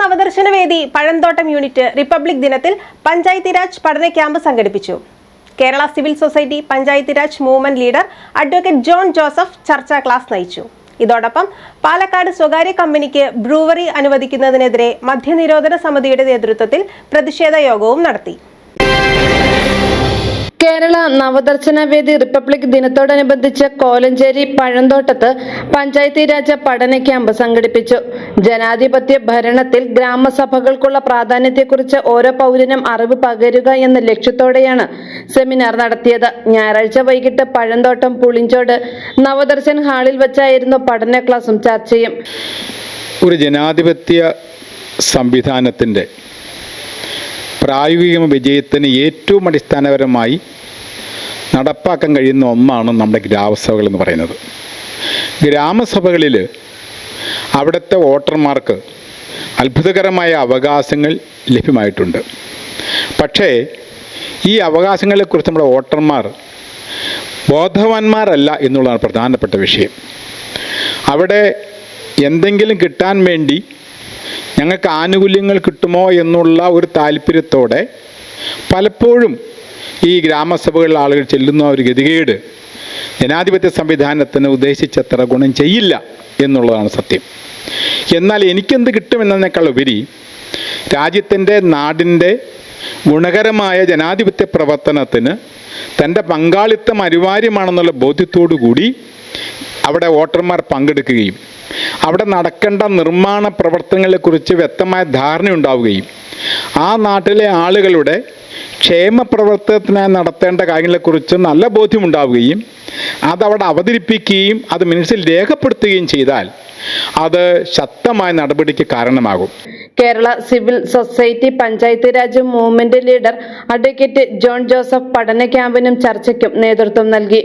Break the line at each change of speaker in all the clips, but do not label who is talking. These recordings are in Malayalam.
നവദർശന വേദി പഴന്തോട്ടം യൂണിറ്റ് റിപ്പബ്ലിക് ദിനത്തിൽ പഞ്ചായത്തി രാജ് പഠന ക്യാമ്പ് സംഘടിപ്പിച്ചു. Kerala civil society Panchayati Raj movement leader advocate John Joseph ചർച്ചാ ക്ലാസ് നയിച്ചു. ഇതോടൊപ്പം പാലക്കാട് സ്വകാര്യ കമ്പനിക്ക് ബ്രൂവറി അനുവദിക്കുന്നതിനെതിരെ മദ്യനിരോധന സമിതിയുടെ നേതൃത്വത്തിൽ പ്രതിഷേധ യോഗവും നടത്തി.
കേരള നവദർശന വേദി റിപ്പബ്ലിക് ദിനത്തോടനുബന്ധിച്ച് കോലഞ്ചേരി പഴന്തോട്ടത്ത് പഞ്ചായത്തി രാജ പഠന ക്യാമ്പ് സംഘടിപ്പിച്ചു. ജനാധിപത്യ ഭരണത്തിൽ ഗ്രാമസഭകൾക്കുള്ള പ്രാധാന്യത്തെക്കുറിച്ച് ഓരോ പൗരനും അറിവ് പകരുക എന്ന ലക്ഷ്യത്തോടെയാണ് സെമിനാർ നടത്തിയത്. ഞായറാഴ്ച വൈകിട്ട് പഴന്തോട്ടം പുളിഞ്ചോട് നവദർശൻ ഹാളിൽ വെച്ചായിരുന്നു പഠന ക്ലാസും ചർച്ചയും.
ഒരു ജനാധിപത്യ സംവിധാനത്തിന്റെ പ്രായോഗിക വിജയത്തിന് ഏറ്റവും അടിസ്ഥാനപരമായി നടപ്പാക്കാൻ കഴിയുന്ന ഒന്നാണ് നമ്മുടെ ഗ്രാമസഭകൾ എന്ന് പറയുന്നത്. ഗ്രാമസഭകളിൽ അവിടുത്തെ വോട്ടർമാർക്ക് അത്ഭുതകരമായ അവകാശങ്ങൾ ലഭ്യമായിട്ടുണ്ട്. പക്ഷേ ഈ അവകാശങ്ങളെക്കുറിച്ച് നമ്മുടെ വോട്ടർമാർ ബോധവാന്മാരല്ല എന്നുള്ളതാണ് പ്രധാനപ്പെട്ട വിഷയം. അവിടെ എന്തെങ്കിലും കിട്ടാൻ വേണ്ടി ഞങ്ങൾക്ക് ആനുകൂല്യങ്ങൾ കിട്ടുമോ എന്നുള്ള ഒരു താല്പര്യത്തോടെ പലപ്പോഴും ഈ ഗ്രാമസഭകളിൽ ആളുകൾ ചെല്ലുന്ന ഒരു ഗതികേട്. ജനാധിപത്യ സംവിധാനത്തിന് ഉദ്ദേശിച്ചത്ര ഗുണം ചെയ്യില്ല എന്നുള്ളതാണ് സത്യം. എന്നാൽ എനിക്കെന്ത് കിട്ടുമെന്നതിനേക്കാൾ ഉപരി രാജ്യത്തിന്റെ നാടിന്റെ ഗുണകരമായ ജനാധിപത്യ പ്രവർത്തനത്തിന് തന്റെ പങ്കാളിത്തം അനിവാര്യമാണെന്നുള്ള ബോധ്യത്തോടു കൂടി അവിടെ വോട്ടർമാർ പങ്കെടുക്കുകയും അവിടെ നടക്കേണ്ട നിർമ്മാണ പ്രവർത്തനങ്ങളെക്കുറിച്ച് വ്യക്തമായ ധാരണയുണ്ടാവുകയും ആ നാട്ടിലെ ആളുകളുടെ ക്ഷേമ പ്രവർത്തനത്തിനായി നടത്തേണ്ട കാര്യങ്ങളെക്കുറിച്ച് നല്ല ബോധ്യമുണ്ടാവുകയും അതവിടെ അവതരിപ്പിക്കുകയും അത് മനസ്സിൽ രേഖപ്പെടുത്തുകയും ചെയ്താൽ അത് ശക്തമായ നടപടിക്ക് കാരണമാകും.
Kerala civil society Panchayat Raj movement leader advocate John Joseph പഠന ക്യാമ്പിനും ചർച്ചയ്ക്കും നേതൃത്വം നൽകി.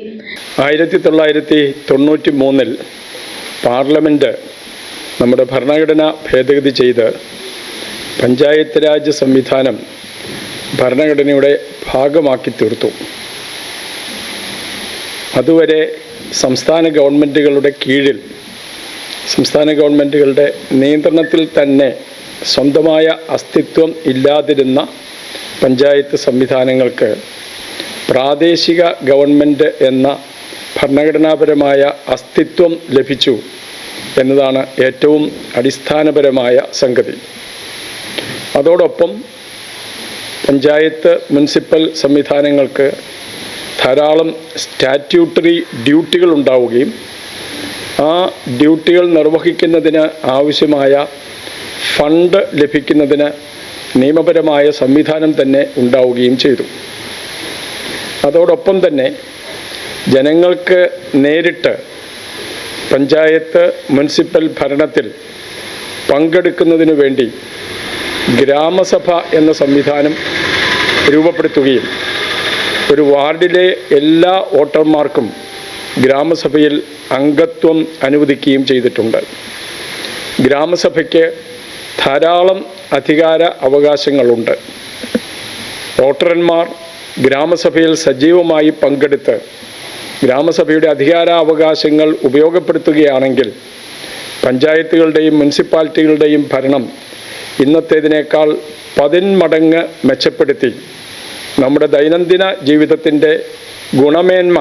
ആയിരത്തി തൊള്ളായിരത്തി തൊണ്ണൂറ്റി മൂന്നിൽ പാർലമെന്റ് നമ്മുടെ ഭരണഘടന ഭേദഗതി ചെയ്ത് പഞ്ചായത്ത് രാജ് സംവിധാനം ഭരണഘടനയുടെ ഭാഗമാക്കി തീർത്തു. അതുവരെ സംസ്ഥാന ഗവൺമെന്റുകളുടെ കീഴിൽ സംസ്ഥാന ഗവൺമെന്റുകളുടെ നിയന്ത്രണത്തിൽ തന്നെ സ്വന്തമായ അസ്തിത്വം ഇല്ലാതിരുന്ന പഞ്ചായത്ത് സംവിധാനങ്ങൾക്ക് പ്രാദേശിക ഗവൺമെന്റ് എന്ന ഭരണഘടനാപരമായ അസ്തിത്വം ലഭിച്ചു എന്നതാണ് ഏറ്റവും അടിസ്ഥാനപരമായ സംഗതി. അതോടൊപ്പം പഞ്ചായത്ത് മുനിസിപ്പൽ സംവിധാനങ്ങൾക്ക് ധാരാളം സ്റ്റാറ്റ്യൂട്ടറി ഡ്യൂട്ടികൾ ഉണ്ടാവുകയും ആ ഡ്യൂട്ടികൾ നിർവഹിക്കുന്നതിന് ആവശ്യമായ ഫണ്ട് ലഭിക്കുന്നതിന് നിയമപരമായ സംവിധാനം തന്നെ ഉണ്ടാവുകയും ചെയ്തു. അതോടൊപ്പം തന്നെ ജനങ്ങൾക്ക് നേരിട്ട് പഞ്ചായത്ത് മുനിസിപ്പൽ ഭരണത്തിൽ പങ്കെടുക്കുന്നതിനു വേണ്ടി ഗ്രാമസഭ എന്ന സംവിധാനം രൂപപ്പെടുത്തുകയും ഒരു വാർഡിലെ എല്ലാ വോട്ടർമാർക്കും ഗ്രാമസഭയിൽ അംഗത്വം അനുവദിക്കുകയും ചെയ്തിട്ടുണ്ട്. ഗ്രാമസഭയ്ക്ക് ധാരാളം അധികാര അവകാശങ്ങളുണ്ട്. വോട്ടർമാർ ഗ്രാമസഭയിൽ സജീവമായി പങ്കെടുത്ത് ഗ്രാമസഭയുടെ അധികാര അവകാശങ്ങൾ ഉപയോഗപ്പെടുത്തുകയാണെങ്കിൽ പഞ്ചായത്തുകളുടെയും മുനിസിപ്പാലിറ്റികളുടെയും ഭരണം ഇന്നത്തേതിനേക്കാൾ പതിന്മടങ്ങ് മെച്ചപ്പെടുത്തി. നമ്മുടെ ദൈനംദിന ജീവിതത്തിന്റെ ഗുണമേന്മ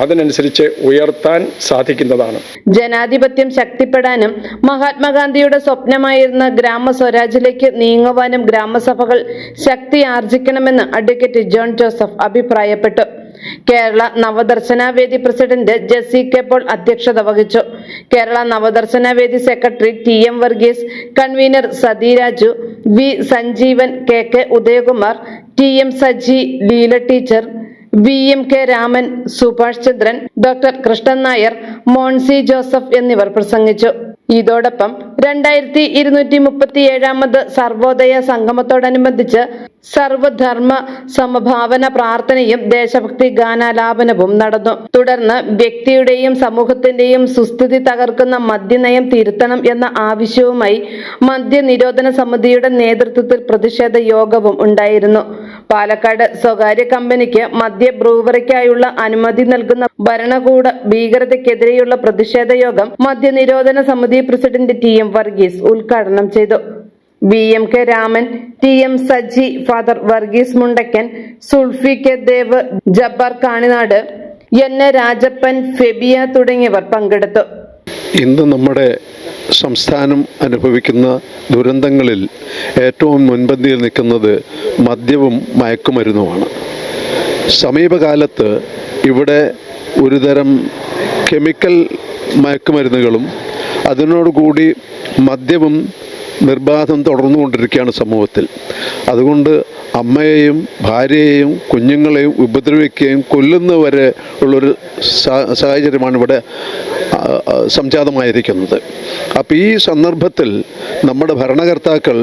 അതിനനുസരിച്ച് ഉയർത്താൻ സാധിക്കുന്നതാണ്.
ജനാധിപത്യം ശക്തിപ്പെടാനും മഹാത്മാഗാന്ധിയുടെ സ്വപ്നമായിരുന്ന ഗ്രാമ സ്വരാജിലേക്ക് നീങ്ങുവാനും ഗ്രാമസഭകൾ ശക്തി ആർജിക്കണമെന്ന് അഡ്വക്കേറ്റ് ജോൺ ജോസഫ് അഭിപ്രായപ്പെട്ടു. കേരള നവദർശന വേദി പ്രസിഡന്റ് ജെസ്സി കെ പോൾ അധ്യക്ഷത വഹിച്ചു. കേരള നവദർശന വേദി secretary T M Varghese convener Sathiraju V Sanjeevan K K Udayakumar T M Saji Leela teacher V M K Raman Subhash Chandran doctor Krishnan Nair Moncy Joseph എന്നിവർ പ്രസംഗിച്ചു. ഇതോടൊപ്പം രണ്ടായിരത്തി ഇരുന്നൂറ്റി മുപ്പത്തി ഏഴാമത് സർവോദയ സംഗമത്തോടനുബന്ധിച്ച് സർവധർമ്മ സമഭാവന പ്രാർത്ഥനയും ദേശഭക്തി ഗാനാലാപനവും നടന്നു. തുടർന്ന് വ്യക്തിയുടെയും സമൂഹത്തിന്റെയും സുസ്ഥിതി തകർക്കുന്ന മദ്യനയം തിരുത്തണം എന്ന ആവശ്യവുമായി മദ്യനിരോധന സമിതിയുടെ നേതൃത്വത്തിൽ പ്രതിഷേധ യോഗവും ഉണ്ടായിരുന്നു. പാലക്കാട് സ്വകാര്യ കമ്പനിക്ക് മദ്യ ബ്രൂവറിക്കായുള്ള അനുമതി നൽകുന്ന ഭരണകൂട ഭീകരതയ്ക്കെതിരെയുള്ള പ്രതിഷേധ യോഗം മദ്യനിരോധന സമിതി പ്രസിഡന്റ് ടി എം വർഗീസ് ഉദ്ഘാടനം ചെയ്തു. V M K Raman T M Saji father Varghese Mundakkan Sulfi K Dev Jabbar Kaninad N A Rajappan Febia തുടങ്ങിയവർ പങ്കെടുത്തു.
ഇന്ന് നമ്മുടെ സംസ്ഥാനം അനുഭവിക്കുന്ന ദുരന്തങ്ങളിൽ ഏറ്റവും മുൻപന്തിയിൽ നിൽക്കുന്നത് മദ്യവും മയക്കുമരുന്നുമാണ്. സമീപകാലത്ത് ഇവിടെ ഒരുതരം കെമിക്കൽ മയക്കുമരുന്നുകളും അതിനോടുകൂടി മദ്യവും നിർബാധം തുടർന്നുകൊണ്ടിരിക്കുകയാണ് സമൂഹത്തിൽ. അതുകൊണ്ട് അമ്മയെയും ഭാര്യയെയും കുഞ്ഞുങ്ങളെയും ഉപദ്രവിക്കുകയും കൊല്ലുന്നവരെ ഉള്ളൊരു സാഹചര്യമാണ് ഇവിടെ സംജാതമായിരിക്കുന്നത്. അപ്പോൾ ഈ സന്ദർഭത്തിൽ നമ്മുടെ ഭരണകർത്താക്കൾ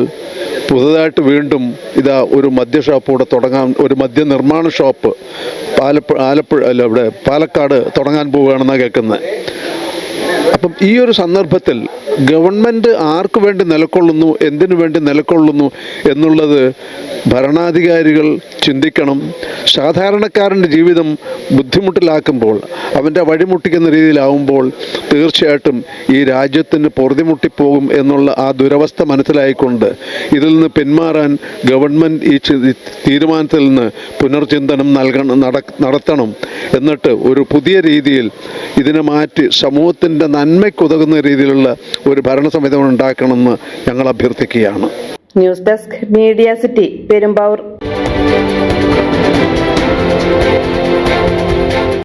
പുതുതായിട്ട് വീണ്ടും ഇതാ ഒരു മദ്യ തുടങ്ങാൻ ഒരു മദ്യ നിർമ്മാണ ഷോപ്പ് പാലപ്പുഴ ആലപ്പുഴ അല്ല ഇവിടെ പാലക്കാട് തുടങ്ങാൻ പോവുകയാണെന്നാണ് കേൾക്കുന്നത് അപ്പം ഈ ഒരു സന്ദർഭത്തിൽ ഗവൺമെന്റ് ആർക്ക് വേണ്ടി നിലകൊള്ളുന്നു എന്തിനു വേണ്ടി നിലകൊള്ളുന്നു എന്നുള്ളത് ഭരണാധികാരികൾ ചിന്തിക്കണം. സാധാരണക്കാരന്റെ ജീവിതം ബുദ്ധിമുട്ടിലാക്കുമ്പോൾ അവന്റെ വഴിമുട്ടിക്കുന്ന രീതിയിലാവുമ്പോൾ തീർച്ചയായിട്ടും ഈ രാജ്യത്തിന് പൊറുതിമുട്ടിപ്പോകും എന്നുള്ള ആ ദുരവസ്ഥ മനസ്സിലായിക്കൊണ്ട് ഇതിൽ നിന്ന് പിന്മാറാൻ ഗവൺമെന്റ് ഈ തീരുമാനത്തിൽ നിന്ന് പുനർചിന്തനം നൽകണം നട നടത്തണം. എന്നിട്ട് ഒരു പുതിയ രീതിയിൽ ഇതിനെ മാറ്റി സമൂഹത്തിന്റെ നന്മയ്ക്കുതകുന്ന രീതിയിലുള്ള ഒരു ഭരണ സംവിധാനം ഉണ്ടാക്കണമെന്ന് ഞങ്ങൾ അഭ്യർത്ഥിക്കുകയാണ്.
News desk media city Perumbavoor.